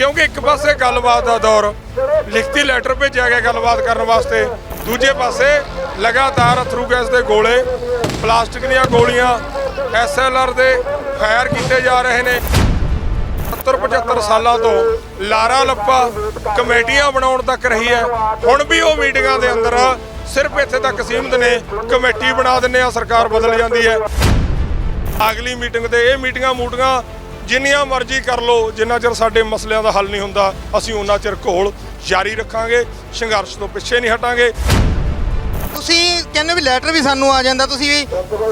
ਕਿਉਂਕਿ ਇੱਕ ਪਾਸੇ ਗੱਲਬਾਤ ਦਾ ਦੌਰ, ਲਿਖਤੀ ਲੈਟਰ ਭੇਜਿਆ ਗਿਆ ਗੱਲਬਾਤ ਕਰਨ ਵਾਸਤੇ, ਦੂਜੇ ਪਾਸੇ ਲਗਾਤਾਰ ਅਥਰੂ ਗੈਸ ਦੇ ਗੋਲੇ, ਪਲਾਸਟਿਕ ਦੀਆਂ ਗੋਲੀਆਂ ਐਸਐਲਆਰ ਦੇ ਫਾਇਰ ਕੀਤੇ ਜਾ ਰਹੇ ਨੇ। 70 75 ਸਾਲਾਂ ਤੋਂ ਲਾਰਾ ਲੱਪਾ ਕਮੇਟੀਆਂ ਬਣਾਉਣ ਤੱਕ ਰਹੀ ਹੈ। ਹੁਣ ਵੀ ਉਹ ਮੀਟਿੰਗਾਂ ਦੇ ਅੰਦਰ ਸਿਰਫ ਇੱਥੇ ਤੱਕ ਸੀਮਿਤ ਨੇ। ਕਮੇਟੀ ਬਣਾ ਦਿੰਦੇ ਆ ਸਰਕਾਰ ਬਦਲ ਜਾਂਦੀ ਹੈ। ਅਗਲੀ ਮੀਟਿੰਗ ਤੇ ਇਹ ਮੀਟਿੰਗਾਂ ਮੂਟੀਆਂ ਜਿੰਨੀਆਂ ਮਰਜ਼ੀ ਕਰ ਲਓ ਜਿੰਨਾ ਚਿਰ ਸਾਡੇ ਮਸਲਿਆਂ ਦਾ ਹੱਲ ਨਹੀਂ ਹੁੰਦਾ ਅਸੀਂ ਉਹਨਾਂ ਚਿਰ ਘੋਲ ਜਾਰੀ ਰੱਖਾਂਗੇ ਸੰਘਰਸ਼ ਤੋਂ ਪਿੱਛੇ ਨਹੀਂ ਹਟਾਂਗੇ। ਤੁਸੀਂ ਕਹਿੰਦੇ ਵੀ ਲੈਟਰ ਵੀ ਸਾਨੂੰ ਆ ਜਾਂਦਾ ਤੁਸੀਂ ਵੀ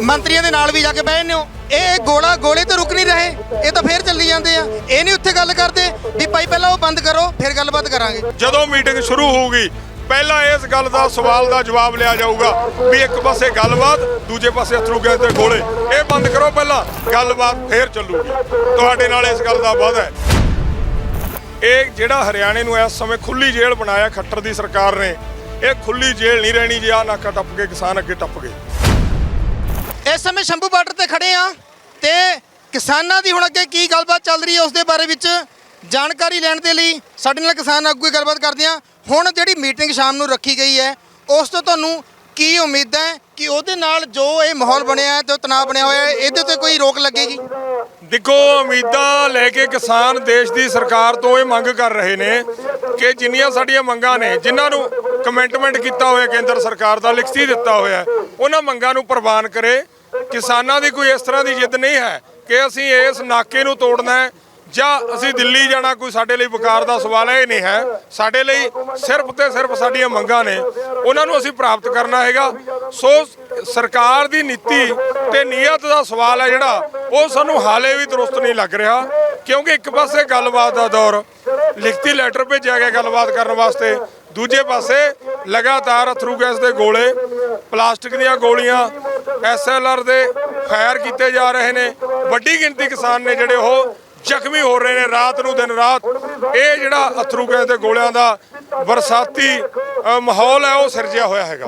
ਮੰਤਰੀਆਂ ਦੇ ਨਾਲ ਵੀ ਜਾ ਕੇ ਬਹਿ ਜਾਂਦੇ ਹੋ। ਇਹ ਗੋਲਾ ਗੋਲੇ ਤੇ ਰੁਕ ਨਹੀਂ ਰਹੇ ਇਹ ਤਾਂ ਫੇਰ ਚੱਲੀ ਜਾਂਦੇ ਆ। ਇਹ ਨਹੀਂ ਉੱਥੇ ਗੱਲ ਕਰਦੇ ਵੀ ਭਾਈ ਪਹਿਲਾਂ ਉਹ ਬੰਦ ਕਰੋ ਫਿਰ ਗੱਲਬਾਤ ਕਰਾਂਗੇ। ਜਦੋਂ ਮੀਟਿੰਗ ਸ਼ੁਰੂ ਹੋਊਗੀ ਪਹਿਲਾਂ ਇਸ ਗੱਲ ਦਾ ਸਵਾਲ ਦਾ ਜਵਾਬ ਲਿਆ ਜਾਊਗਾ ਵੀ ਇੱਕ ਪਾਸੇ ਗੱਲਬਾਤ, ਦੂਜੇ ਪਾਸੇ ਅਥਰੂ ਗੈਸ ਦੇ ਗੋਲੇ। ਇਹ ਬੰਦ ਕਰੋ ਪਹਿਲਾਂ, ਗੱਲਬਾਤ ਫੇਰ ਚੱਲੂਗੀ। ਤੁਹਾਡੇ ਨਾਲ ਇਸ ਗੱਲ ਦਾ ਵਾਅਦਾ ਹੈ। ਇਹ ਜਿਹੜਾ ਹਰਿਆਣੇ ਨੂੰ ਇਸ ਸਮੇਂ ਖੁੱਲੀ ਜੇਲ੍ਹ ਬਣਾਇਆ ਖੱਟਰ ਦੀ ਸਰਕਾਰ ਨੇ, ਇਹ ਖੁੱਲੀ ਜੇਲ੍ਹ ਨਹੀਂ ਰਹਿਣੀ ਜੇ ਆ ਨਾਕਾ ਟੱਪ ਕੇ ਕਿਸਾਨ ਅੱਗੇ ਟੱਪ ਗਏ। ਇਸ ਸਮੇਂ ਸ਼ੰਭੂ ਬਾਰਡਰ ਤੇ ਖੜੇ ਆ ਤੇ ਕਿਸਾਨਾਂ ਦੀ ਹੁਣ ਅੱਗੇ ਕੀ ਗੱਲਬਾਤ ਚੱਲ ਰਹੀ ਹੈ ਉਸ ਦੇ ਬਾਰੇ ਵਿੱਚ ਜਾਣਕਾਰੀ ਲੈਣ ਦੇ ਲਈ ਸਾਡੇ ਨਾਲ ਕਿਸਾਨ ਆਗੂ ਗੱਲਬਾਤ ਕਰਦੇ ਆ ਹੁਣ ਜਿਹੜੀ ਮੀਟਿੰਗ ਸ਼ਾਮ ਨੂੰ ਰੱਖੀ ਗਈ ਹੈ, ਉਸ ਤੋਂ ਤੁਹਾਨੂੰ ਕੀ ਉਮੀਦ ਹੈ ਕਿ ਉਹਦੇ ਨਾਲ ਜੋ ਇਹ ਮਾਹੌਲ ਬਣਿਆ ਹੈ ਤੇ ਤਣਾਅ ਬਣਿਆ ਹੋਇਆ ਹੈ, ਇਹਦੇ ਤੇ ਕੋਈ ਰੋਕ ਲੱਗੇਗੀ? ਦੇਖੋ, ਉਮੀਦਾਂ ਲੈ ਕੇ ਕਿਸਾਨ ਦੇਸ਼ ਦੀ ਸਰਕਾਰ ਤੋਂ ਇਹ ਮੰਗ ਕਰ ਰਹੇ ਨੇ ਕਿ ਜਿੰਨੀਆਂ ਸਾਡੀਆਂ ਮੰਗਾਂ ਨੇ, ਜਿਨ੍ਹਾਂ ਨੂੰ ਕਮਿਟਮੈਂਟ ਕੀਤਾ ਹੋਇਆ ਕੇਂਦਰ ਸਰਕਾਰ ਦਾ, ਲਿਖਤੀ ਦਿੱਤਾ ਹੋਇਆ ਉਹਨਾਂ ਮੰਗਾਂ ਨੂੰ ਪ੍ਰਵਾਨ ਕਰੇ। ਕਿਸਾਨਾਂ ਦੀ ਕੋਈ ਇਸ ਤਰ੍ਹਾਂ ਦੀ ਜਿੱਦ ਨਹੀਂ ਹੈ ਕਿ ਅਸੀਂ ਇਸ ਨਾਕੇ ਨੂੰ ਤੋੜਨਾ ਹੈ ਜਾਂ ਅਸੀਂ ਦਿੱਲੀ ਜਾਣਾ ਕੋਈ ਸਾਡੇ ਲਈ ਵਕਾਰ ਦਾ ਸਵਾਲ ਇਹ ਨਹੀਂ ਹੈ। ਸਾਡੇ ਲਈ ਸਿਰਫ ਤੇ ਸਿਰਫ ਸਾਡੀਆਂ ਮੰਗਾਂ ਨੇ। ਉਹਨਾਂ ਨੂੰ ਅਸੀਂ ਪ੍ਰਾਪਤ ਕਰਨਾ ਹੈਗਾ। ਸੋ ਸਰਕਾਰ ਦੀ ਨੀਤੀ ਤੇ ਨੀਅਤ ਦਾ ਸਵਾਲ ਹੈ ਜਿਹੜਾ, ਉਹ ਸਾਨੂੰ ਹਾਲੇ ਵੀ ਦਰੁਸਤ ਨਹੀਂ ਲੱਗ ਰਿਹਾ। ਕਿਉਂਕਿ ਇੱਕ ਪਾਸੇ ਗੱਲਬਾਤ ਦਾ ਦੌਰ, ਲਿਖਤੀ ਲੈਟਰ ਭੇਜਿਆ ਗਿਆ ਗੱਲਬਾਤ ਕਰਨ ਵਾਸਤੇ। ਦੂਜੇ ਪਾਸੇ ਲਗਾਤਾਰ ਅਥਰੂ ਗੈਸ ਦੇ ਗੋਲੇ, ਪਲਾਸਟਿਕ ਦੀਆਂ ਗੋਲੀਆਂ ਐਸਐਲਆਰ ਦੇ ਫਾਇਰ ਕੀਤੇ ਜਾ ਰਹੇ ਨੇ। ਵੱਡੀ ਗਿਣਤੀ ਕਿਸਾਨ ਨੇ ਜਿਹੜੇ ਉਹ ਜ਼ਖਮੀ ਹੋ ਰਹੇ ਨੇ ਰਾਤ ਨੂੰ ਦਿਨ ਰਾਤ। ਇਹ ਜਿਹੜਾ ਅਥਰੂ ਗੈਸ ਦੇ ਗੋਲਿਆਂ ਦਾ ਬਰਸਾਤੀ ਮਾਹੌਲ ਹੈ ਉਹ ਸਿਰਜਿਆ ਹੋਇਆ ਹੈਗਾ।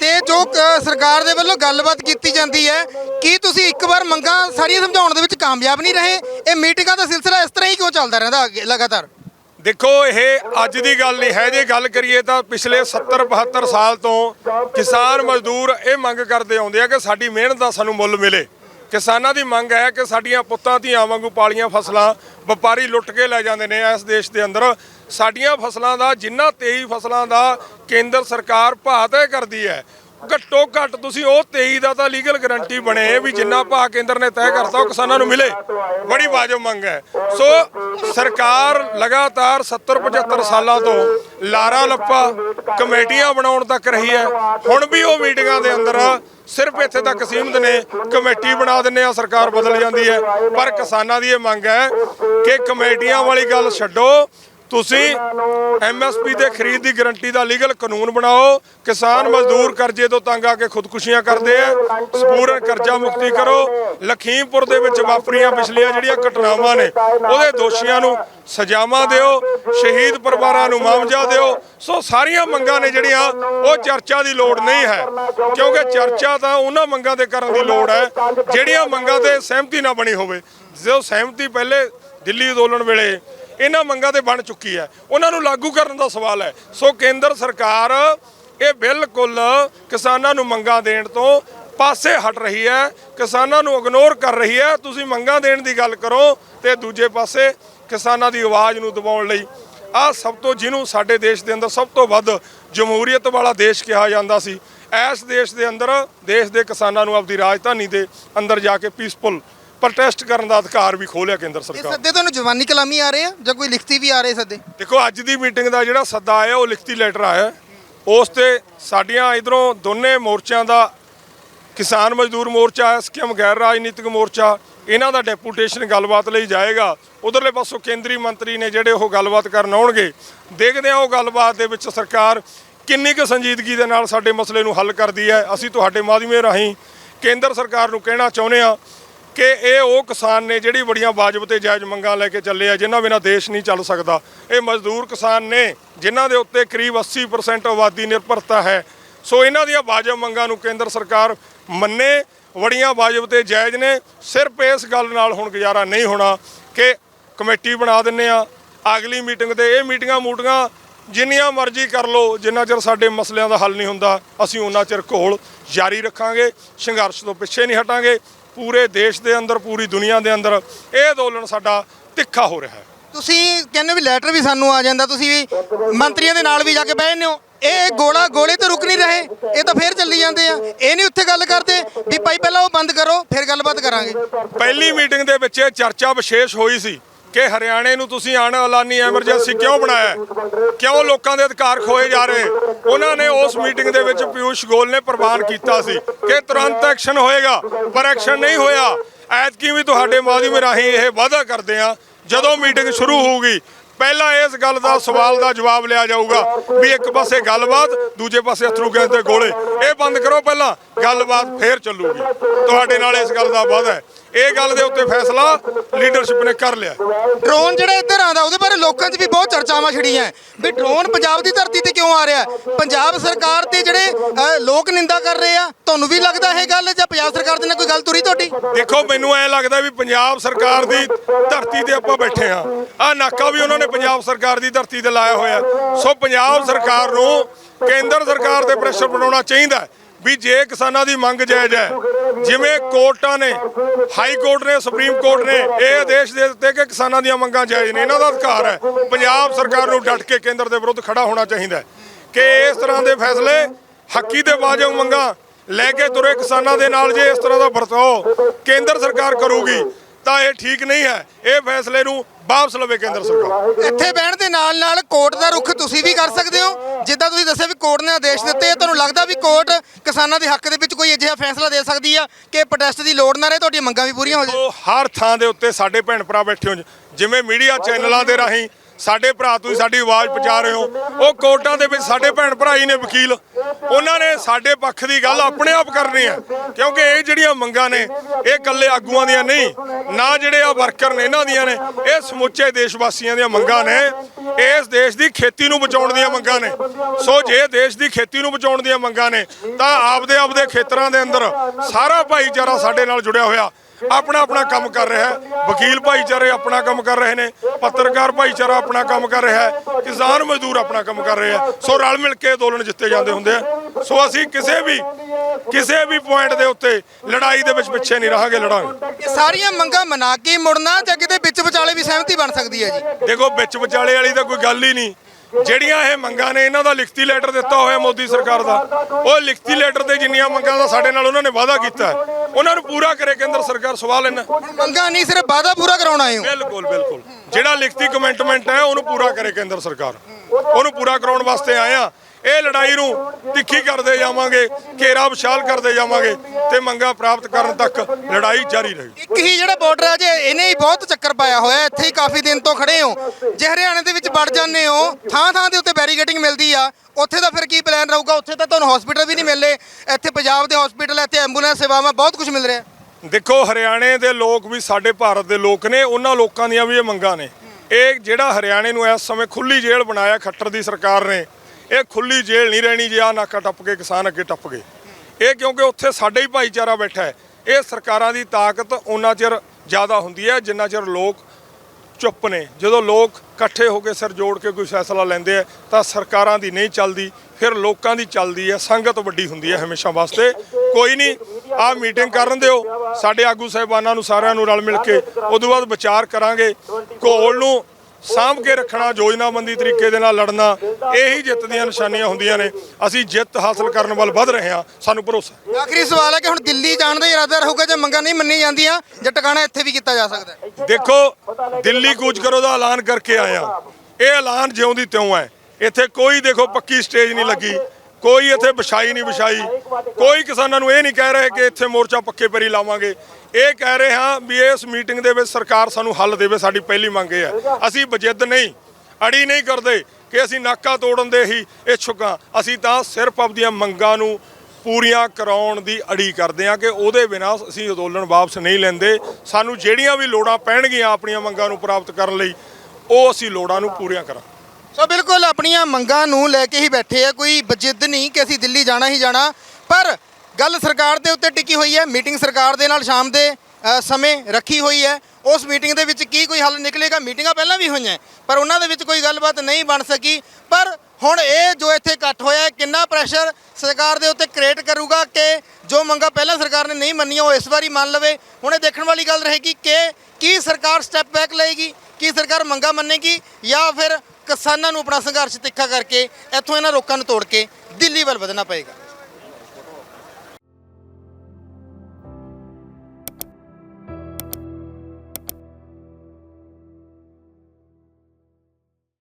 ਤੇ ਜੋ ਸਰਕਾਰ ਦੇ ਵੱਲੋਂ ਗੱਲਬਾਤ ਕੀਤੀ ਜਾਂਦੀ ਹੈ ਕੀ ਤੁਸੀਂ ਇੱਕ ਵਾਰ ਮੰਗਾਂ ਸਾਰੀਆਂ ਸਮਝਾਉਣ ਦੇ ਵਿੱਚ ਕਾਮਯਾਬ ਨਹੀਂ ਰਹੇ? ਇਹ ਮੀਟਿੰਗਾਂ ਦਾ ਸਿਲਸਿਲਾ ਇਸ ਤਰ੍ਹਾਂ ਹੀ ਕਿਉਂ ਚੱਲਦਾ ਰਹਿੰਦਾ ਲਗਾਤਾਰ? ਦੇਖੋ ਇਹ ਅੱਜ ਦੀ ਗੱਲ ਨਹੀਂ ਹੈ। ਜੇ ਗੱਲ ਕਰੀਏ ਤਾਂ ਪਿਛਲੇ 70 72 ਸਾਲ ਤੋਂ ਕਿਸਾਨ ਮਜ਼ਦੂਰ ਇਹ ਮੰਗ ਕਰਦੇ ਆਉਂਦੇ ਆ ਕਿ ਸਾਡੀ ਮਿਹਨਤ ਦਾ ਸਾਨੂੰ ਮੁੱਲ ਮਿਲੇ। ਕਿਸਾਨਾਂ ਦੀ ਮੰਗ ਹੈ ਕਿ ਸਾਡੀਆਂ ਪੁੱਤਾਂ, ਧੀਆਂ ਵਾਂਗੂ ਪਾਲੀਆਂ ਫਸਲਾਂ ਵਪਾਰੀ ਲੁੱਟ ਕੇ ਲੈ ਜਾਂਦੇ ਨੇ ਇਸ ਦੇਸ਼ ਦੇ ਅੰਦਰ। ਸਾਡੀਆਂ ਫਸਲਾਂ ਦਾ, ਜਿੰਨਾ 23 ਫਸਲਾਂ ਦਾ ਕੇਂਦਰ ਸਰਕਾਰ ਭਾਅ ਤੈਅ ਕਰਦੀ ਹੈ ਘੱਟੋ ਘੱਟ ਤੁਸੀਂ ਉਹ 23 ਦਾ ਤਾਂ ਲੀਗਲ ਗਾਰੰਟੀ ਬਣੇ ਵੀ ਜਿੰਨਾ ਭਾਅ ਕੇਂਦਰ ਨੇ ਤੈਅ ਕਰਤਾ ਉਹ ਕਿਸਾਨਾਂ ਨੂੰ ਮਿਲੇ। ਬੜੀ ਵਾਜਬ ਮੰਗ ਹੈ। ਸੋ ਸਰਕਾਰ ਲਗਾਤਾਰ 70 75 ਸਾਲਾਂ ਤੋਂ ਲਾਰਾ ਲੱਪਾ ਕਮੇਟੀਆਂ ਬਣਾਉਣ ਤੱਕ ਰਹੀ ਹੈ। ਹੁਣ ਵੀ ਉਹ ਮੀਟਿੰਗਾਂ ਦੇ ਅੰਦਰ ਸਿਰਫ ਇੱਥੇ ਤੱਕ ਸੀਮਿਤ ਨੇ। ਕਮੇਟੀ ਬਣਾ ਦਿੰਦੇ ਆ ਸਰਕਾਰ ਬਦਲ ਜਾਂਦੀ ਹੈ। ਪਰ ਕਿਸਾਨਾਂ ਦੀ ਇਹ ਮੰਗ ਹੈ ਕਿ ਕਮੇਟੀਆਂ ਵਾਲੀ ਗੱਲ ਛੱਡੋ। ਤੁਸੀਂ ਐਮਐਸਪੀ ਦੇ ਖਰੀਦ ਦੀ ਗਾਰੰਟੀ ਦਾ ਲੀਗਲ ਕਾਨੂੰਨ ਬਣਾਓ, ਕਿਸਾਨ ਮਜ਼ਦੂਰ ਕਰਜ਼ੇ ਤੋਂ ਤੰਗ ਆ ਕੇ ਖੁਦਕੁਸ਼ੀਆਂ ਕਰਦੇ ਆ, ਸਪੂਰਨ ਕਰਜ਼ਾ ਮੁਕਤੀ ਕਰੋ। ਲਖੀਮਪੁਰ ਦੇ ਵਿੱਚ ਵਾਪਰੀਆਂ ਪਿਛਲੀਆਂ ਜਿਹੜੀਆਂ ਘਟਨਾਵਾਂ ਨੇ, ਉਹਦੇ ਦੋਸ਼ੀਆਂ ਨੂੰ ਸਜ਼ਾਵਾਂ ਦਿਓ, ਸ਼ਹੀਦ ਪਰਿਵਾਰਾਂ ਨੂੰ ਮੁਆਵਜ਼ਾ ਦਿਓ। ਸੋ ਸਾਰੀਆਂ ਮੰਗਾਂ ਨੇ ਜਿਹੜੀਆਂ, ਉਹ ਚਰਚਾ ਦੀ ਲੋੜ ਨਹੀਂ ਹੈ। ਕਿਉਂਕਿ ਚਰਚਾ ਤਾਂ ਉਹਨਾਂ ਮੰਗਾਂ ਤੇ ਕਰਨ ਦੀ ਲੋੜ ਹੈ, ਜਿਹੜੀਆਂ ਮੰਗਾਂ ਤੇ ਸਹਿਮਤੀ ਨਾ ਬਣੀ ਹੋਵੇ। ਜੋ ਸਹਿਮਤੀ ਪਹਿਲੇ ਦਿੱਲੀ ਅੰਦੋਲਨ ਵੇਲੇ ਇਹਨਾਂ ਮੰਗਾਂ ਤੇ ਬਣ ਚੁੱਕੀ ਹੈ। ਉਹਨਾਂ ਨੂੰ ਲਾਗੂ ਕਰਨ ਦਾ ਸਵਾਲ ਹੈ। ਸੋ ਕੇਂਦਰ ਸਰਕਾਰ ਇਹ ਬਿਲਕੁਲ ਕਿਸਾਨਾਂ ਨੂੰ ਮੰਗਾਂ ਦੇਣ ਤੋਂ ਪਾਸੇ ਹਟ ਰਹੀ ਹੈ। ਕਿਸਾਨਾਂ ਨੂੰ ਇਗਨੋਰ ਕਰ ਰਹੀ ਹੈ। ਤੁਸੀਂ ਮੰਗਾਂ ਦੇਣ ਦੀ ਗੱਲ ਕਰੋ ਤੇ ਦੂਜੇ ਪਾਸੇ ਕਿਸਾਨਾਂ ਦੀ ਆਵਾਜ਼ ਨੂੰ ਦਬਾਉਣ ਲਈ। ਆ ਸਭ ਤੋਂ ਜਿਹਨੂੰ ਸਾਡੇ ਦੇਸ਼ ਦੇ ਅੰਦਰ ਸਭ ਤੋਂ ਵੱਧ ਜਮਹੂਰੀਅਤ ਵਾਲਾ ਦੇਸ਼ ਕਿਹਾ ਜਾਂਦਾ ਸੀ। ਇਸ ਦੇਸ਼ ਦੇ ਅੰਦਰ, ਦੇਸ਼ ਦੇ ਕਿਸਾਨਾਂ ਨੂੰ ਆਪਣੀ ਰਾਜਧਾਨੀ ਦੇ ਅੰਦਰ ਜਾ ਕੇ ਪੀਸਫੁਲ ਪ੍ਰੋਟੈਸਟ ਕਰਨ ਦਾ ਅਧਿਕਾਰ ਵੀ ਖੋਲਿਆ ਕੇਂਦਰ ਇਹ ਸਰਕਾਰ ਸੱਦੇ ਤੁਹਾਨੂੰ ਜਵਾਨੀ ਕਲਾਮੀ ਆ ਰਹੇ ਆ ਜਾਂ ਕੋਈ ਲਿਖਤੀ ਵੀ ਆ ਰਹੇ ਸੱਦੇ? ਦੇਖੋ ਅੱਜ ਦੀ ਮੀਟਿੰਗ ਦਾ ਜਿਹੜਾ ਸੱਦਾ ਆਇਆ ਉਹ ਲਿਖਤੀ ਲੈਟਰ ਆਇਆ। ਹੈ। ਉਸ ਤੇ ਸਾਡੀਆਂ ਇਧਰੋਂ ਦੋਨੇ ਮੋਰਚਿਆਂ ਦਾ ਕਿਸਾਨ ਮਜ਼ਦੂਰ ਮੋਰਚਾ ਐਸਕੇਐਮ ਗੈਰ ਰਾਜਨੀਤਿਕ ਮੋਰਚਾ ਇਹਨਾਂ ਦਾ ਡੈਪੂਟੇਸ਼ਨ ਗੱਲਬਾਤ ਲਈ ਜਾਏਗਾ। ਉਧਰਲੇ ਪਾਸੋਂ ਕੇਂਦਰੀ ਮੰਤਰੀ ਨੇ ਜਿਹੜੇ ਉਹ ਗੱਲਬਾਤ ਕਰਨ ਆਉਣਗੇ ਦੇਖਦੇ ਹਾਂ ਉਹ ਗੱਲਬਾਤ ਦੇ ਵਿੱਚ ਸਰਕਾਰ ਕਿੰਨੀ ਕੁ ਸੰਜੀਦਗੀ ਦੇ ਨਾਲ ਸਾਡੇ ਮਸਲੇ ਨੂੰ ਹੱਲ ਕਰਦੀ ਹੈ। ਅਸੀਂ ਤੁਹਾਡੇ ਮਾਧਿਅਮੇ ਰਾਹੀਂ ਕੇਂਦਰ ਸਰਕਾਰ ਨੂੰ ਕਹਿਣਾ ਚਾਹੁੰਦੇ ਹਾਂ ਕਿ ਇਹ ਉਹ ਕਿਸਾਨ ਨੇ ਜਿਹੜੀ ਬੜੀਆਂ ਵਾਜਬ ਤੇ ਜਾਇਜ਼ ਮੰਗਾਂ ਲੈ ਕੇ ਚੱਲੇ ਆ, ਜਿਨ੍ਹਾਂ ਬਿਨਾਂ ਦੇਸ਼ ਨਹੀਂ ਚੱਲ ਸਕਦਾ। ਇਹ ਮਜ਼ਦੂਰ ਕਿਸਾਨ ਨੇ, ਜਿਨ੍ਹਾਂ ਦੇ ਉੱਤੇ ਕਰੀਬ 80% ਆਬਾਦੀ ਨਿਰਭਰਤਾ ਹੈ। ਸੋ ਇਹਨਾਂ ਦੀਆਂ ਵਾਜਬ ਮੰਗਾਂ ਨੂੰ ਕੇਂਦਰ ਸਰਕਾਰ ਮੰਨੇ, ਬੜੀਆਂ ਵਾਜਬ ਤੇ ਜਾਇਜ਼ ਨੇ। ਸਿਰਫ ਇਸ ਗੱਲ ਨਾਲ ਹੁਣ ਗੁਜ਼ਾਰਾ ਨਹੀਂ ਹੋਣਾ ਕਿ ਕਮੇਟੀ ਬਣਾ ਦਿੰਨੇ ਆ, ਅਗਲੀ ਮੀਟਿੰਗ ਤੇ ਇਹ ਮੀਟਿੰਗਾਂ ਮੂਟਿੰਗਾਂ ਜਿੰਨੀਆਂ ਮਰਜ਼ੀ ਕਰ ਲਓ, ਜਿੰਨਾ ਚਿਰ ਸਾਡੇ ਮਸਲਿਆਂ ਦਾ ਹੱਲ ਨਹੀਂ ਹੁੰਦਾ, ਅਸੀਂ ਉਹਨਾਂ ਚਿਰ ਘੋਲ ਜਾਰੀ ਰੱਖਾਂਗੇ, ਸੰਘਰਸ਼ ਤੋਂ ਪਿੱਛੇ ਨਹੀਂ ਹਟਾਂਗੇ। ਪੂਰੇ ਦੇਸ਼ ਦੇ ਅੰਦਰ ਪੂਰੀ ਦੁਨੀਆ ਦੇ ਅੰਦਰ ਇਹ ਅੰਦੋਲਨ ਸਾਡਾ ਤਿੱਖਾ ਹੋ ਰਿਹਾ ਹੈ। ਤੁਸੀਂ ਕਹਿੰਦੇ ਵੀ ਲੈਟਰ ਵੀ ਸਾਨੂੰ ਆ ਜਾਂਦਾ ਤੁਸੀਂ ਵੀ ਮੰਤਰੀਆਂ ਦੇ ਨਾਲ ਵੀ ਜਾ ਕੇ ਬਹਿ ਜਾਂਦੇ ਹੋ। ਇਹ ਗੋਲਾ ਗੋਲੇ ਤੇ ਰੁਕ ਨਹੀਂ ਰਹੇ ਇਹ ਤਾਂ ਫੇਰ ਚੱਲੀ ਜਾਂਦੇ ਆ। ਇਹ ਨਹੀਂ ਉੱਥੇ ਗੱਲ ਕਰਦੇ ਵੀ ਭਾਈ ਪਹਿਲਾਂ ਉਹ ਬੰਦ ਕਰੋ ਫਿਰ ਗੱਲਬਾਤ ਕਰਾਂਗੇ। ਪਹਿਲੀ ਮੀਟਿੰਗ ਦੇ ਵਿੱਚ ਇਹ ਚਰਚਾ ਵਿਸ਼ੇਸ਼ ਹੋਈ ਸੀ। ਕਿ ਹਰਿਆਣੇ ਨੂੰ ਤੁਸੀਂ ਅਣ ਐਲਾਨੀ ਐਮਰਜੈਂਸੀ ਕਿਉਂ ਬਣਾਇਆ? ਕਿਉਂ ਲੋਕਾਂ ਦੇ ਅਧਿਕਾਰ ਖੋਏ ਜਾ ਰਹੇ? ਉਹਨਾਂ ਨੇ ਉਸ ਮੀਟਿੰਗ ਦੇ ਵਿੱਚ ਪਿਊਸ਼ ਗੋਲ ਨੇ ਪ੍ਰਵਾਨ ਕੀਤਾ ਸੀ ਕਿ ਤੁਰੰਤ ਐਕਸ਼ਨ ਹੋਏਗਾ, ਪਰ ਐਕਸ਼ਨ ਨਹੀਂ ਹੋਇਆ। ਐਤਕੀ ਵੀ ਤੁਹਾਡੇ ਮਾਧਿਅਮ ਰਾਹੀਂ ਇਹ ਵਾਅਦਾ ਕਰਦੇ ਆ ਜਦੋਂ ਮੀਟਿੰਗ ਸ਼ੁਰੂ ਹੋਊਗੀ ਪਹਿਲਾਂ ਇਸ ਗੱਲ ਦਾ ਸਵਾਲ ਦਾ ਜਵਾਬ ਲਿਆ ਜਾਊਗਾ ਵੀ ਇੱਕ ਪਾਸੇ ਗੱਲਬਾਤ ਦੂਜੇ ਪਾਸੇ ਅਥਰੂ ਗੈਸ ਦੇ ਗੋਲੇ। ਇਹ ਬੰਦ ਕਰੋ ਪਹਿਲਾਂ ਗੱਲਬਾਤ ਫੇਰ ਚੱਲੂਗੀ। ਤੁਹਾਡੇ ਨਾਲ ਇਸ ਗੱਲ ਦਾ ਵਾਅਦਾ ਹੈ। ਇਹ ਗੱਲ ਦੇ ਉੱਤੇ ਫੈਸਲਾ ਲੀਡਰਸ਼ਿਪ ਨੇ ਕਰ ਲਿਆ। ਡਰੋਨ ਜਿਹੜਾ ਇੱਧਰ ਆਉਂਦਾ ਉਹਦੇ ਬਾਰੇ ਲੋਕਾਂ 'ਚ ਵੀ ਬਹੁਤ ਚਰਚਾਵਾਂ ਛਿੜੀਆਂ। ਵੀ ਡਰੋਨ ਪੰਜਾਬ ਦੀ ਧਰਤੀ ਤੇ ਕਿਉਂ ਆ ਰਿਹਾ? ਪੰਜਾਬ ਸਰਕਾਰ ਤੇ ਜਿਹੜੇ ਲੋਕ ਨਿੰਦਾ ਕਰ ਰਹੇ ਆ ਤੁਹਾਨੂੰ ਵੀ ਲੱਗਦਾ ਇਹ ਗੱਲ ਜਾਂ ਪੰਜਾਬ ਸਰਕਾਰ ਦੇ ਨਾਲ ਕੋਈ ਗੱਲ ਤੁਰੀ ਤੁਹਾਡੀ? ਦੇਖੋ ਮੈਨੂੰ ਐ ਲੱਗਦਾ ਵੀ ਪੰਜਾਬ ਸਰਕਾਰ ਦੀ ਧਰਤੀ ਤੇ ਆਪਾਂ ਬੈਠੇ ਆ ਆ ਨਾਕਾ ਵੀ ਉਹਨਾਂ ਨੇ ਪੰਜਾਬ ਸਰਕਾਰ ਦੀ ਧਰਤੀ ਤੇ ਲਾਇਆ ਹੋਇਆ। ਸੋ ਪੰਜਾਬ ਸਰਕਾਰ ਨੂੰ ਕੇਂਦਰ ਸਰਕਾਰ ਤੇ ਪ੍ਰੈਸ਼ਰ ਬਣਾਉਣਾ ਚਾਹੀਦਾ ਵੀ ਜੇ ਕਿਸਾਨਾਂ ਦੀ ਮੰਗ ਜਾਇਜ਼ ਹੈ, ਜਿਵੇਂ ਕੋਰਟਾਂ ਨੇ ਹਾਈ ਕੋਰਟ ਨੇ, ਸੁਪਰੀਮ ਕੋਰਟ ਨੇ, ਇਹ ਆਦੇਸ਼ ਦੇ ਦਿੱਤੇ ਕਿ ਕਿਸਾਨਾਂ ਦੀਆਂ ਮੰਗਾਂ ਜਾਇਜ਼ ਨੇ। ਇਹਨਾਂ ਦਾ ਅਧਿਕਾਰ ਹੈ। ਪੰਜਾਬ ਸਰਕਾਰ ਨੂੰ ਡਟ ਕੇ ਕੇਂਦਰ ਦੇ ਵਿਰੁੱਧ ਖੜਾ ਹੋਣਾ ਚਾਹੀਦਾ ਕਿ ਇਸ ਤਰ੍ਹਾਂ ਦੇ ਫੈਸਲੇ ਹੱਕੀ ਤੇ ਵਾਜਬ ਮੰਗਾਂ ਲੈ ਕੇ ਤੁਰੇ ਕਿਸਾਨਾਂ ਦੇ ਨਾਲ ਜੇ ਇਸ ਤਰ੍ਹਾਂ ਦਾ ਵਰਤਾਓ, ਕੇਂਦਰ ਸਰਕਾਰ ਕਰੂਗੀ ਤਾਂ ਇਹ ਠੀਕ ਨਹੀਂ ਹੈ। ਇਹ ਫੈਸਲੇ ਨੂੰ ਵਾਪਸ ਲਵੇ ਕੇਂਦਰ ਸਰਕਾਰ। ਇੱਥੇ ਬਹਿਣ ਦੇ ਨਾਲ ਨਾਲ ਕੋਰਟ ਦਾ ਰੁਖ ਤੁਸੀਂ ਵੀ ਕਰ ਸਕਦੇ ਹੋ। ਜਿੱਦਾਂ ਤੁਸੀਂ ਦੱਸਿਆ ਵੀ ਕੋਰਟ ਨੇ ਆਦੇਸ਼ ਦਿੱਤੇ ਆ, ਤੁਹਾਨੂੰ ਲੱਗਦਾ ਵੀ ਕੋਰਟ ਕਿਸਾਨਾਂ ਦੇ ਹੱਕ ਦੇ ਵਿੱਚ ਕੋਈ ਅਜਿਹਾ ਫੈਸਲਾ ਦੇ ਸਕਦੀ ਆ ਕਿ ਪ੍ਰੋਟੈਸਟ ਦੀ ਲੋੜ ਨਾ ਰਹੇ ਤੁਹਾਡੀਆਂ ਮੰਗਾਂ ਵੀ ਪੂਰੀਆਂ ਹੋ ਜਾਣ? ਹਰ ਥਾਂ ਦੇ ਉੱਤੇ ਸਾਡੇ ਭੈਣ ਭਰਾ ਬੈਠੇ ਹੋ ਜਿਵੇਂ ਮੀਡੀਆ ਚੈਨਲਾਂ ਦੇ ਰਾਹੀਂ ਸਾਡੇ ਭਰਾ ਤੁਸੀਂ ਸਾਡੀ ਆਵਾਜ਼ ਪਹੁੰਚਾ ਰਹੇ ਹੋ। ਉਹ ਕੋਰਟਾਂ ਦੇ ਵਿੱਚ ਸਾਡੇ ਭੈਣ ਭਰਾ ਹੀ ਨੇ ਵਕੀਲ। ਉਹਨਾਂ ਨੇ ਸਾਡੇ ਪੱਖ ਦੀ ਗੱਲ ਆਪਣੇ ਆਪ ਕਰਨੀ ਹੈ। ਕਿਉਂਕਿ ਇਹ ਜਿਹੜੀਆਂ ਮੰਗਾਂ ਨੇ, ਇਹ ਇਕੱਲੇ ਆਗੂਆਂ ਦੀਆਂ ਨਹੀਂ, ਨਾ ਜਿਹੜੇ ਆ ਵਰਕਰ ਨੇ, ਇਹਨਾਂ ਦੀਆਂ ਨੇ। ਇਹ ਸਮੁੱਚੇ ਦੇਸ਼ ਵਾਸੀਆਂ ਦੀਆਂ ਮੰਗਾਂ ਨੇ। ਇਸ ਦੇਸ਼ ਦੀ ਖੇਤੀ ਨੂੰ ਬਚਾਉਣ ਦੀਆਂ ਮੰਗਾਂ ਨੇ। ਸੋ ਜੇ ਦੇਸ਼ ਦੀ ਖੇਤੀ ਨੂੰ ਬਚਾਉਣ ਦੀਆਂ ਮੰਗਾਂ ਨੇ, ਤਾਂ ਆਪਦੇ ਆਪਦੇ ਖੇਤਰਾਂ ਦੇ ਅੰਦਰ ਸਾਰਾ ਭਾਈਚਾਰਾ ਸਾਡੇ ਨਾਲ ਜੁੜਿਆ ਹੋਇਆ। ਆਪਣਾ ਆਪਣਾ ਕੰਮ ਕਰ ਰਿਹਾ ਹੈ। ਵਕੀਲ ਭਾਈਚਾਰੇ ਆਪਣਾ ਕੰਮ ਕਰ ਰਹੇ ਨੇ। ਪੱਤਰਕਾਰ ਭਾਈਚਾਰਾ ਆਪਣਾ ਕੰਮ ਕਰ ਰਿਹਾ ਹੈ। ਕਿਸਾਨ ਮਜ਼ਦੂਰ ਆਪਣਾ ਕੰਮ ਕਰ ਰਹੇ ਆ ਸੋ ਰਲ ਮਿਲ ਕੇ ਅੰਦੋਲਨ ਜਿੱਤੇ ਜਾਂਦੇ ਹੁੰਦੇ ਆ। ਸੋ ਅਸੀਂ ਕਿਸੇ ਵੀ ਕਿਸੇ ਵੀ ਪੁਆਇੰਟ ਦੇ ਉੱਤੇ ਲੜਾਈ ਦੇ ਵਿੱਚ ਪਿੱਛੇ ਨਹੀਂ ਰਹਾਂਗੇ ਲੜਾਂਗੇ। ਇਹ ਸਾਰੀਆਂ ਮੰਗਾਂ ਮਨਾ ਕੇ ਮੁੜਨਾ ਜਾਂ ਕਿਤੇ ਵਿੱਚ ਵਿਚਾਲੇ ਵੀ ਸਹਿਮਤੀ ਬਣ ਸਕਦੀ ਹੈ ਜੀ? ਦੇਖੋ ਵਿੱਚ ਵਿਚਾਲੇ ਵਾਲੀ ਤਾਂ ਕੋਈ ਗੱਲ ਹੀ ਨਹੀਂ। ਜਿਹੜੀਆਂ ਇਹ ਮੰਗਾਂ ਨੇ ਇਹਨਾਂ ਦਾ ਲਿਖਤੀ ਲੈਟਰ ਦਿੱਤਾ ਹੋਇਆ ਮੋਦੀ ਸਰਕਾਰ ਦਾ। ਉਹ ਲਿਖਤੀ ਲੈਟਰ ਤੇ ਜਿੰਨੀਆਂ ਮੰਗਾਂ ਦਾ ਸਾਡੇ ਨਾਲ ਉਹਨਾਂ ਨੇ ਵਾਅਦਾ ਕੀਤਾ ਹੈ, ਉਹਨਾਂ ਨੂੰ ਪੂਰਾ ਕਰੇ ਕੇਂਦਰ ਸਰਕਾਰ ਸਵਾਲ ਇਹਨਾਂ। ਮੰਗਾਂ ਨਹੀਂ ਸਿਰਫ ਵਾਅਦਾ ਪੂਰਾ ਕਰਾਉਣਾ ਹੈ। ਬਿਲਕੁਲ ਬਿਲਕੁਲ। ਜਿਹੜਾ ਲਿਖਤੀ ਕਮਿਟਮੈਂਟ ਹੈ ਉਹਨੂੰ ਪੂਰਾ ਕਰੇ ਕੇਂਦਰ ਸਰਕਾਰ। ਉਹਨੂੰ ਪੂਰਾ ਕਰਾਉਣ ਵਾਸਤੇ ਆਏ ਆ ਇਹ ਲੜਾਈ ਨੂੰ ਤਿੱਖੀ ਕਰਦੇ ਜਾਵਾਂਗੇ ਘੇਰਾ ਵਿਸ਼ਾਲ ਕਰਦੇ ਜਾਵਾਂਗੇ ਤੇ ਮੰਗਾਂ ਪ੍ਰਾਪਤ ਕਰਨ ਤੱਕ ਲੜਾਈ ਜਾਰੀ ਰਹੇਗੀ ਇੱਕ ਹੀ ਜਿਹੜਾ ਬਾਰਡਰ ਹੈ ਜੇ ਇਹਨੇ ਹੀ ਬਹੁਤ ਚੱਕਰ ਪਾਇਆ ਹੋਇਆ। ਇੱਥੇ ਹੀ ਕਾਫੀ ਦਿਨ ਤੋਂ ਖੜੇ ਹੋ। ਜੇ ਹਰਿਆਣੇ ਦੇ ਵਿੱਚ ਵੜ ਜਾਂਦੇ ਹੋ, ਥਾਂ ਥਾਂ ਦੇ ਉੱਤੇ ਬੈਰੀਗੇਟਿੰਗ ਮਿਲਦੀ ਆ, ਉੱਥੇ ਦਾ ਫਿਰ ਕੀ ਪਲਾਨ ਰਹੂਗਾ? ਉੱਥੇ ਤਾਂ ਤੁਹਾਨੂੰ ਹਸਪੀਟਲ ਵੀ ਨਹੀਂ ਮਿਲਨੇ ਇੱਥੇ ਪੰਜਾਬ ਦੇ ਹਸਪੀਟਲ ਇੱਥੇ ਐਂਬੂਲੈਂਸ ਸੇਵਾਵਾਂ, ਬਹੁਤ ਕੁਝ ਮਿਲ ਰਿਹਾ। ਦੇਖੋ, ਹਰਿਆਣੇ ਦੇ ਲੋਕ ਵੀ ਸਾਡੇ ਭਾਰਤ ਦੇ ਲੋਕ ਨੇ, ਉਹਨਾਂ ਲੋਕਾਂ ਦੀਆਂ ਵੀ ਇਹ ਮੰਗਾਂ ਨੇ। ਇਹ ਜਿਹੜਾ ਹਰਿਆਣੇ ਨੂੰ ਇਸ ਸਮੇਂ ਖੁੱਲੀ ਜੇਲ੍ਹ ਬਣਾਇਆ, ਖੱਟਰ ਦੀ ਸਰਕਾਰ ਨੇ, ਇਹ ਖੁੱਲੀ ਜੇਲ੍ਹ ਨਹੀਂ ਰਹਿਣੀ ਜੇ ਆ ਨਾਕਾ ਟੱਪ ਕੇ, ਕਿਸਾਨ ਅੱਗੇ ਟੱਪ ਗਏ। ਇਹ ਕਿਉਂਕਿ ਉੱਥੇ ਸਾਡਾ ਹੀ ਭਾਈਚਾਰਾ ਬੈਠਾ ਹੈ। ਇਹ ਸਰਕਾਰਾਂ ਦੀ ਤਾਕਤ ਉਹਨਾਂ ਚਿਰ ਜ਼ਿਆਦਾ ਹੁੰਦੀ ਹੈ, ਜਿੰਨਾ ਚਿਰ ਲੋਕ ਚੁੱਪ ਨੇ। ਜਦੋਂ ਲੋਕ ਇਕੱਠੇ ਹੋ ਕੇ ਸਿਰ ਜੋੜ ਕੇ ਕੋਈ ਫੈਸਲਾ ਲੈਂਦੇ ਆ, ਤਾਂ ਸਰਕਾਰਾਂ ਦੀ ਨਹੀਂ ਚੱਲਦੀ, ਫਿਰ ਲੋਕਾਂ ਦੀ ਚੱਲਦੀ ਹੈ ਸੰਗਤ ਵੱਡੀ ਹੁੰਦੀ ਹੈ ਹਮੇਸ਼ਾ ਵਾਸਤੇ। ਕੋਈ ਨਹੀਂ, ਆਹ ਮੀਟਿੰਗ ਕਰਨ ਦਿਓ। ਸਾਡੇ ਆਗੂ ਸਾਹਿਬਾਨਾਂ ਨੂੰ ਸਾਰਿਆਂ ਨੂੰ ਰਲ ਮਿਲ ਕੇ, ਉਦੋਂ ਬਾਅਦ ਵਿਚਾਰ ਕਰਾਂਗੇ। ਘੋਲ ਨੂੰ ਸਾਂਭ ਕੇ ਰੱਖਣਾ ਯੋਜਨਾਬੰਦੀ ਤਰੀਕੇ ਦੇ ਨਾਲ ਲੜਨਾ ਇਹੀ ਜਿੱਤ ਦੀਆਂ ਨਿਸ਼ਾਨੀਆਂ ਹੁੰਦੀਆਂ ਨੇ। ਅਸੀਂ ਜਿੱਤ ਹਾਸਲ ਕਰਨ ਵੱਲ ਵਧ ਰਹੇ ਹਾਂ। ਸਾਨੂੰ ਭਰੋਸਾ। ਆਖਰੀ ਸਵਾਲ ਹੈ ਕਿ ਹੁਣ ਦਿੱਲੀ ਜਾਣ ਦਾ ਇਰਾਦਾ ਰਹੂਗਾ ਜੇ ਮੰਗਾਂ ਨਹੀਂ ਮੰਨੀਆਂ ਜਾਂਦੀਆਂ ਜਾਂ ਟਿਕਾਣਾ ਇੱਥੇ ਵੀ ਕੀਤਾ ਜਾ ਸਕਦਾ ਹੈ? ਦੇਖੋ ਦਿੱਲੀ ਕੂਚ ਕਰੋ ਦਾ ਐਲਾਨ ਕਰਕੇ ਆਇਆ ਇਹ ਐਲਾਨ ਜਿਉਂ ਦੀ ਤਿਉਂ ਹੈ। ਇੱਥੇ ਕੋਈ ਦੇਖੋ ਪੱਕੀ ਸਟੇਜ ਨਹੀਂ ਲੱਗੀ। ਕੋਈ ਇੱਥੇ ਵਿਛਾਈ ਨਹੀਂ ਵਿਛਾਈ। ਕੋਈ ਕਿਸਾਨਾਂ ਨੂੰ ਇਹ ਨਹੀਂ ਕਹਿ ਰਹੇ ਕਿ ਇੱਥੇ ਮੋਰਚਾ ਪੱਕੇ ਪਰੀ ਲਾਵਾਂਗੇ। ਇਹ ਕਹਿ ਰਹੇ ਹਾਂ ਵੀ ਇਸ ਮੀਟਿੰਗ ਦੇ ਵਿੱਚ ਸਰਕਾਰ ਸਾਨੂੰ ਹੱਲ ਦੇਵੇ, ਸਾਡੀ ਪਹਿਲੀ ਮੰਗ ਇਹ ਹੈ। ਅਸੀਂ ਬਜਿੱਦ ਨਹੀਂ, ਅੜੀ ਨਹੀਂ ਕਰਦੇ ਕਿ ਅਸੀਂ ਨਾਕਾ ਤੋੜਨ ਦੇ ਹੀ ਇੱਛੁਕ ਹਾਂ। ਅਸੀਂ ਤਾਂ ਸਿਰਫ ਆਪਦੀਆਂ ਮੰਗਾਂ ਨੂੰ ਪੂਰੀਆਂ ਕਰਾਉਣ ਦੀ ਅੜੀ ਕਰਦੇ ਆ ਕਿ ਉਹਦੇ ਬਿਨਾਂ ਅਸੀਂ ਅੰਦੋਲਨ ਵਾਪਸ ਨਹੀਂ ਲੈਂਦੇ। ਸਾਨੂੰ ਜਿਹੜੀਆਂ ਵੀ ਲੋੜਾਂ ਪੈਣਗੀਆਂ ਆਪਣੀਆਂ ਮੰਗਾਂ ਨੂੰ ਪ੍ਰਾਪਤ ਕਰਨ ਲਈ, ਉਹ ਅਸੀਂ ਲੋੜਾਂ ਨੂੰ ਪੂਰੀਆਂ ਕਰਾਂ ਸੋ ਬਿਲਕੁਲ ਆਪਣੀਆਂ ਮੰਗਾਂ ਨੂੰ ਲੈ ਕੇ ਹੀ ਬੈਠੇ ਆ, ਕੋਈ ਬਜਿੱਦ ਨਹੀਂ ਕਿ ਅਸੀਂ ਦਿੱਲੀ ਜਾਣਾ ਹੀ ਜਾਣਾ। ਪਰ ਗੱਲ ਸਰਕਾਰ ਦੇ ਉੱਤੇ ਟਿਕੀ ਹੋਈ ਹੈ, ਮੀਟਿੰਗ ਸਰਕਾਰ ਦੇ ਨਾਲ ਸ਼ਾਮ ਦੇ ਸਮੇਂ ਰੱਖੀ ਹੋਈ ਹੈ। ਉਸ ਮੀਟਿੰਗ ਦੇ ਵਿੱਚ ਕੀ ਕੋਈ ਹੱਲ ਨਿਕਲੇਗਾ? ਮੀਟਿੰਗਾਂ ਪਹਿਲਾਂ ਵੀ ਹੋਈਆਂ, ਪਰ ਉਹਨਾਂ ਦੇ ਵਿੱਚ ਕੋਈ ਗੱਲਬਾਤ ਨਹੀਂ ਬਣ ਸਕੀ। ਪਰ ਹੁਣ ਇਹ ਜੋ ਇੱਥੇ ਇਕੱਠ ਹੋਇਆ, ਕਿੰਨਾ ਪ੍ਰੈਸ਼ਰ ਸਰਕਾਰ ਦੇ ਉੱਤੇ ਕ੍ਰੀਏਟ ਕਰੂਗਾ ਕਿ ਜੋ ਮੰਗਾਂ ਪਹਿਲਾਂ ਸਰਕਾਰ ਨੇ ਨਹੀਂ ਮੰਨੀਆਂ, ਉਹ ਇਸ ਵਾਰੀ ਮੰਨ ਲਵੇ। ਹੁਣ ਇਹ ਦੇਖਣ ਵਾਲੀ ਗੱਲ ਰਹੇਗੀ ਕਿ ਕੀ ਸਰਕਾਰ ਸਟੈਪ ਬੈਕ ਲਏਗੀ, ਕੀ ਸਰਕਾਰ ਮੰਗਾਂ ਮੰਨੇਗੀ, ਜਾਂ ਫਿਰ ਕਿਸਾਨਾਂ ਨੂੰ ਆਪਣਾ ਸੰਘਰਸ਼ ਤਿੱਖਾ ਕਰਕੇ, ਇੱਥੋਂ ਇਹਨਾਂ ਰੋਕਾਂ ਨੂੰ ਤੋੜ ਕੇ ਦਿੱਲੀ ਵੱਲ ਵਧਣਾ ਪਏਗਾ।